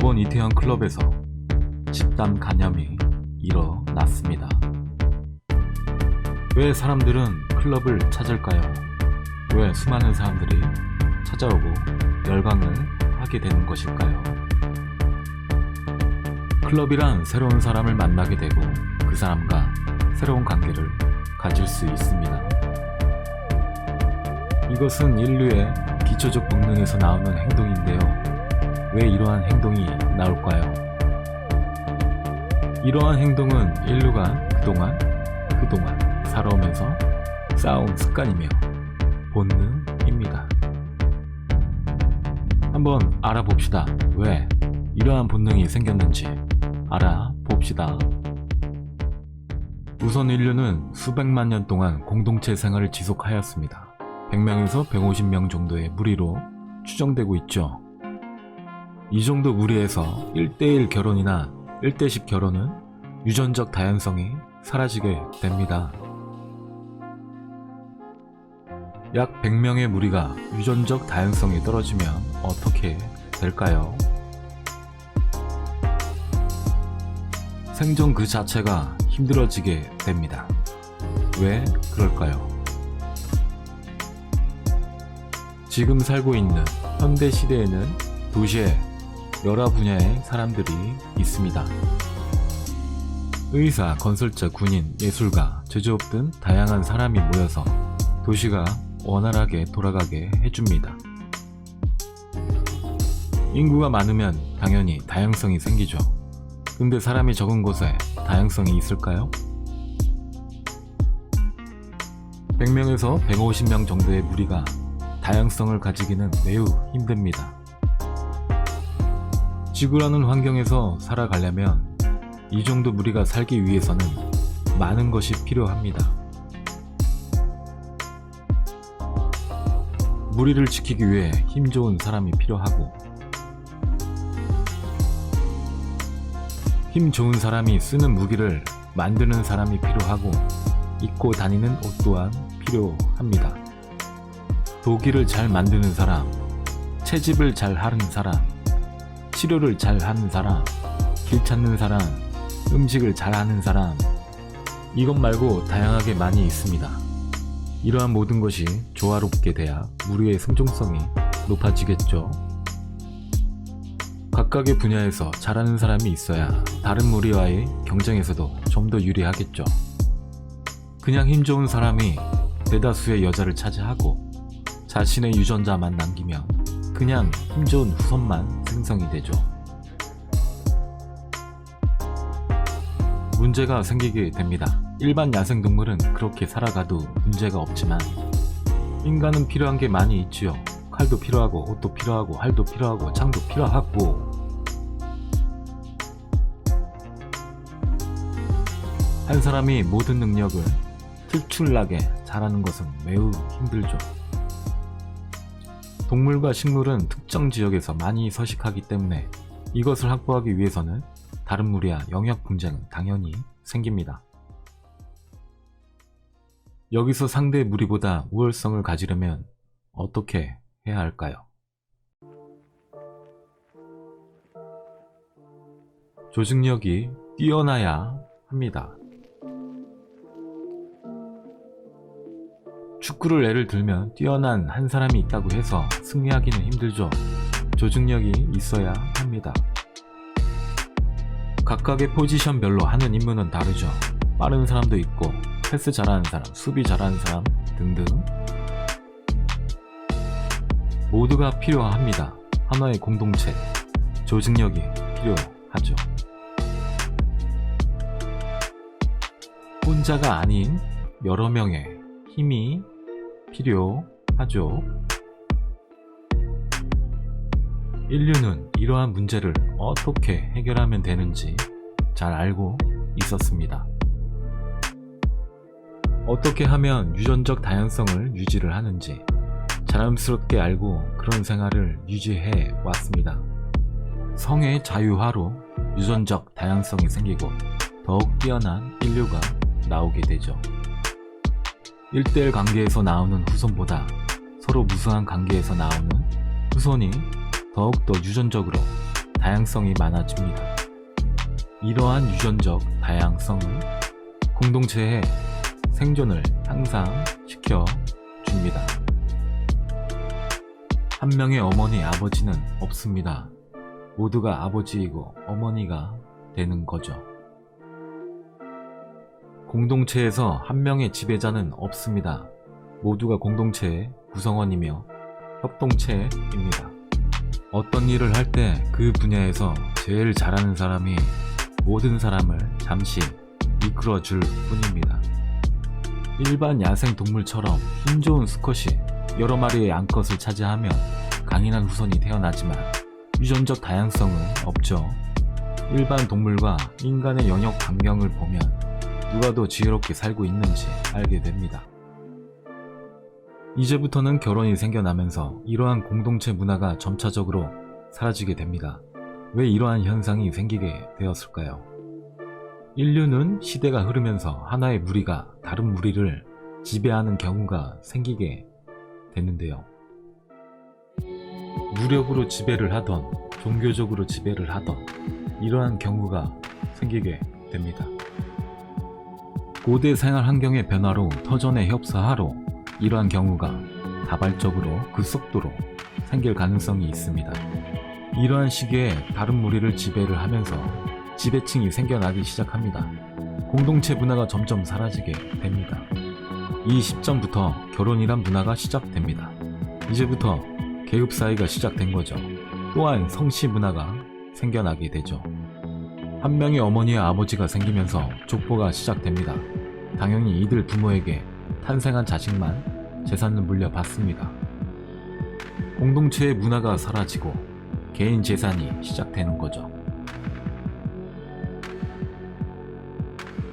요번 이태원 클럽에서 집단 간염이 일어났습니다. 왜 사람들은 클럽을 찾을까요? 왜 수많은 사람들이 찾아오고 열광을 하게 되는 것일까요? 클럽이란 새로운 사람을 만나게 되고 그 사람과 새로운 관계를 가질 수 있습니다. 이것은 인류의 기초적 본능에서 나오는 행동인데요. 왜 이러한 행동이 나올까요? 이러한 행동은 인류가 그동안, 그동안 살아오면서 쌓아온 습관이며 본능입니다. 한번 알아봅시다. 왜 이러한 본능이 생겼는지 알아봅시다. 우선 인류는 수백만 년 동안 공동체 생활을 지속하였습니다. 100명에서 150명 정도의 무리로 추정되고 있죠. 이 정도 무리에서 1대1 결혼이나 1대10 결혼은 유전적 다양성이 사라지게 됩니다. 약 100명의 무리가 유전적 다양성이 떨어지면 어떻게 될까요? 생존 그 자체가 힘들어지게 됩니다. 왜 그럴까요? 지금 살고 있는 현대 시대에는 도시에 여러 분야의 사람들이 있습니다. 의사, 건설자, 군인, 예술가, 제조업 등 다양한 사람이 모여서 도시가 원활하게 돌아가게 해줍니다. 인구가 많으면 당연히 다양성이 생기죠. 근데 사람이 적은 곳에 다양성이 있을까요? 100명에서 150명 정도의 무리가 다양성을 가지기는 매우 힘듭니다. 지구라는 환경에서 살아가려면 이 정도 무리가 살기 위해서는 많은 것이 필요합니다. 무리를 지키기 위해 힘 좋은 사람이 필요하고 힘 좋은 사람이 쓰는 무기를 만드는 사람이 필요하고 입고 다니는 옷 또한 필요합니다. 도기를 잘 만드는 사람, 채집을 잘 하는 사람, 치료를 잘 하는 사람, 길 찾는 사람, 음식을 잘 하는 사람, 이것 말고 다양하게 많이 있습니다. 이러한 모든 것이 조화롭게 돼야 무리의 생존성이 높아지겠죠. 각각의 분야에서 잘하는 사람이 있어야 다른 무리와의 경쟁에서도 좀 더 유리하겠죠. 그냥 힘 좋은 사람이 대다수의 여자를 차지하고 자신의 유전자만 남기면 그냥 힘 좋은 후손만 생성이 되죠. 문제가 생기게 됩니다. 일반 야생동물은 그렇게 살아가도 문제가 없지만 인간은 필요한 게 많이 있지요. 칼도 필요하고 옷도 필요하고 활도 필요하고 창도 필요하고 한 사람이 모든 능력을 특출나게 잘하는 것은 매우 힘들죠. 동물과 식물은 특정 지역에서 많이 서식하기 때문에 이것을 확보하기 위해서는 다른 무리와 영역 분쟁은 당연히 생깁니다. 여기서 상대 무리보다 우월성을 가지려면 어떻게 해야 할까요? 조직력이 뛰어나야 합니다. 축구를 예를 들면 뛰어난 한 사람이 있다고 해서 승리하기는 힘들죠. 조직력이 있어야 합니다. 각각의 포지션별로 하는 임무는 다르죠. 빠른 사람도 있고, 패스 잘하는 사람, 수비 잘하는 사람 등등. 모두가 필요합니다. 하나의 공동체, 조직력이 필요하죠. 혼자가 아닌 여러 명의 힘이 필요하죠. 인류는 이러한 문제를 어떻게 해결하면 되는지 잘 알고 있었습니다. 어떻게 하면 유전적 다양성을 유지를 하는지 자연스럽게 알고 그런 생활을 유지해 왔습니다. 성의 자유화로 유전적 다양성이 생기고 더욱 뛰어난 인류가 나오게 되죠. 1대1 관계에서 나오는 후손보다 서로 무수한 관계에서 나오는 후손이 더욱더 유전적으로 다양성이 많아집니다. 이러한 유전적 다양성은 공동체의 생존을 향상시켜 줍니다. 한 명의 어머니, 아버지는 없습니다. 모두가 아버지이고 어머니가 되는 거죠. 공동체에서 한 명의 지배자는 없습니다. 모두가 공동체의 구성원이며 협동체입니다. 어떤 일을 할 때 그 분야에서 제일 잘하는 사람이 모든 사람을 잠시 이끌어 줄 뿐입니다. 일반 야생 동물처럼 힘 좋은 수컷이 여러 마리의 암컷을 차지하며 강인한 후손이 태어나지만 유전적 다양성은 없죠. 일반 동물과 인간의 영역 반경을 보면 누가 더 지혜롭게 살고 있는지 알게 됩니다. 이제부터는 결혼이 생겨나면서 이러한 공동체 문화가 점차적으로 사라지게 됩니다. 왜 이러한 현상이 생기게 되었을까요? 인류는 시대가 흐르면서 하나의 무리가 다른 무리를 지배하는 경우가 생기게 되는데요. 무력으로 지배를 하던 종교적으로 지배를 하던 이러한 경우가 생기게 됩니다. 고대 생활 환경의 변화로 터전의 협사하로 이러한 경우가 다발적으로 그 속도로 생길 가능성이 있습니다. 이러한 시기에 다른 무리를 지배를 하면서 지배층이 생겨나기 시작합니다. 공동체 문화가 점점 사라지게 됩니다. 이 시점부터 결혼이란 문화가 시작됩니다. 이제부터 계급 사회가 시작된 거죠. 또한 성씨 문화가 생겨나게 되죠. 한 명의 어머니와 아버지가 생기면서 족보가 시작됩니다. 당연히 이들 부모에게 탄생한 자식만 재산을 물려받습니다. 공동체의 문화가 사라지고 개인 재산이 시작되는 거죠.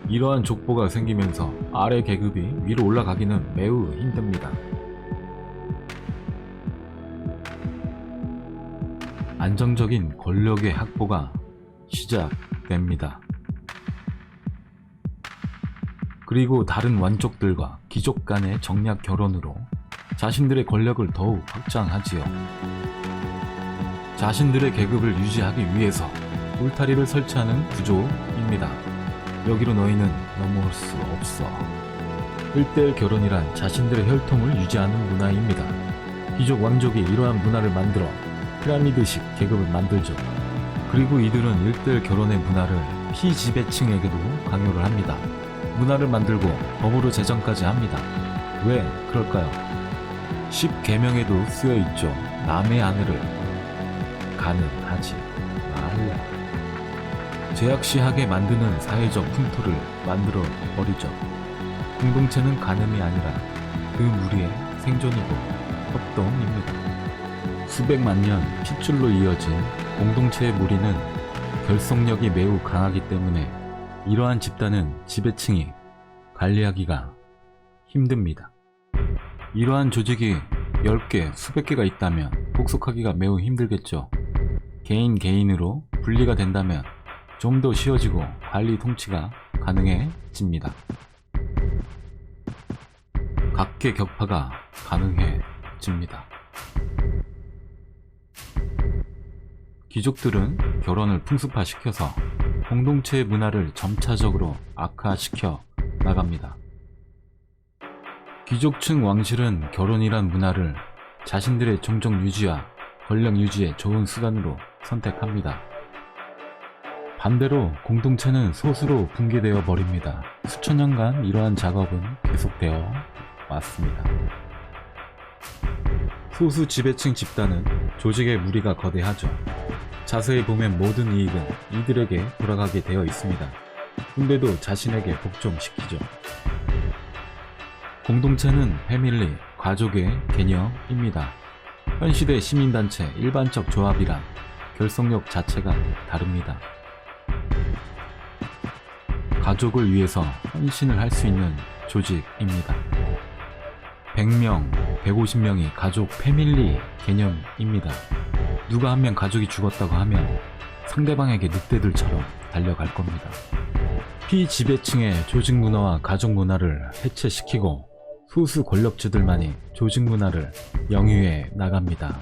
이러한 족보가 생기면서 아래 계급이 위로 올라가기는 매우 힘듭니다. 안정적인 권력의 확보가 시작됩니다. 그리고 다른 완족들과 귀족 간의 정략 결혼으로 자신들의 권력을 더욱 확장하지요. 자신들의 계급을 유지하기 위해서 울타리를 설치하는 구조입니다. 여기로 너희는 넘어올 수 없어. 1대1 결혼이란 자신들의 혈통을 유지하는 문화입니다. 귀족 왕족이 이러한 문화를 만들어 피라미드식 계급을 만들죠. 그리고 이들은 1대1 결혼의 문화를 피지배층에게도 강요를 합니다. 문화를 만들고 법으로 제정까지 합니다. 왜 그럴까요? 10계명에도 쓰여 있죠. 남의 아내를 가능하지 말라. 죄악시하게 만드는 사회적 풍토를 만들어 버리죠. 공동체는 가늠이 아니라 그 무리의 생존이고 협동입니다. 수백만 년 핏줄로 이어진 공동체의 무리는 결속력이 매우 강하기 때문에 이러한 집단은 지배층이 관리하기가 힘듭니다. 이러한 조직이 10개, 수백 개가 있다면 복속하기가 매우 힘들겠죠. 개인 개인으로 분리가 된다면 좀 더 쉬워지고 관리 통치가 가능해집니다. 각계 격파가 가능해집니다. 귀족들은 결혼을 풍습화시켜서 공동체의 문화를 점차적으로 악화시켜 나갑니다. 귀족층 왕실은 결혼이란 문화를 자신들의 종족 유지와 권력 유지의 좋은 수단으로 선택합니다. 반대로 공동체는 소수로 붕괴되어 버립니다. 수천 년간 이러한 작업은 계속되어 왔습니다. 소수 지배층 집단은 조직의 무리가 거대하죠. 자세히 보면 모든 이익은 이들에게 돌아가게 되어 있습니다. 근데도 자신에게 복종시키죠. 공동체는 패밀리, 가족의 개념입니다. 현 시대 시민단체, 일반적 조합이란 결속력 자체가 다릅니다. 가족을 위해서 헌신을 할 수 있는 조직입니다. 100명, 150명이 가족 패밀리 개념입니다. 누가 한 명 가족이 죽었다고 하면 상대방에게 늑대들처럼 달려갈 겁니다. 피지배층의 조직 문화와 가족 문화를 해체시키고 소수 권력주들만이 조직 문화를 영위해 나갑니다.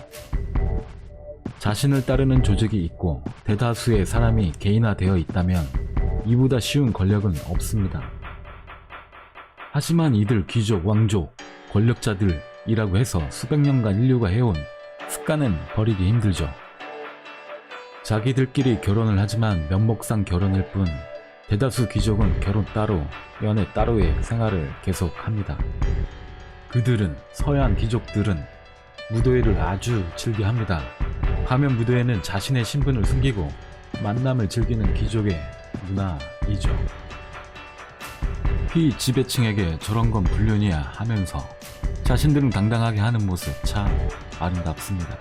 자신을 따르는 조직이 있고 대다수의 사람이 개인화되어 있다면 이보다 쉬운 권력은 없습니다. 하지만 이들 귀족, 왕족, 권력자들이라고 해서 수백 년간 인류가 해온 습관은 버리기 힘들죠. 자기들끼리 결혼을 하지만 면목상 결혼일 뿐 대다수 귀족은 결혼 따로, 연애 따로의 생활을 계속합니다. 그들은 서양 귀족들은 무도회를 아주 즐겨합니다. 가면 무도회는 자신의 신분을 숨기고 만남을 즐기는 귀족의 문화이죠. 피 지배층에게 저런 건 불륜이야 하면서 자신들은 당당하게 하는 모습 참 아름답습니다.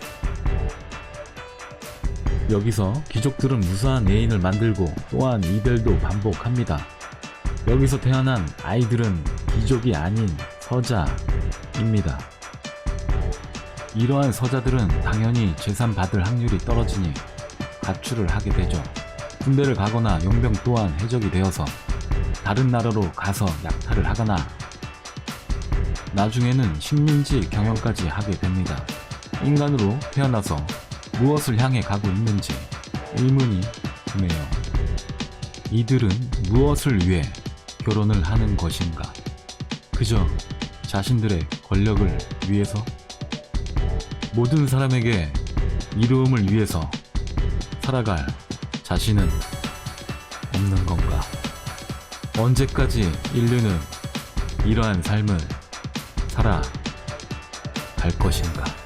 여기서 귀족들은 무수한 애인을 만들고 또한 이별도 반복합니다. 여기서 태어난 아이들은 귀족이 아닌 서자입니다. 이러한 서자들은 당연히 재산 받을 확률이 떨어지니 가출을 하게 되죠. 군대를 가거나 용병 또한 해적이 되어서 다른 나라로 가서 약탈을 하거나 나중에는 식민지 경영까지 하게 됩니다. 인간으로 태어나서 무엇을 향해 가고 있는지 의문이 드네요. 이들은 무엇을 위해 결혼을 하는 것인가? 그저 자신들의 권력을 위해서? 모든 사람에게 이로움을 위해서 살아갈 자신은 없는 건가? 언제까지 인류는 이러한 삶을 살아 갈 것인가?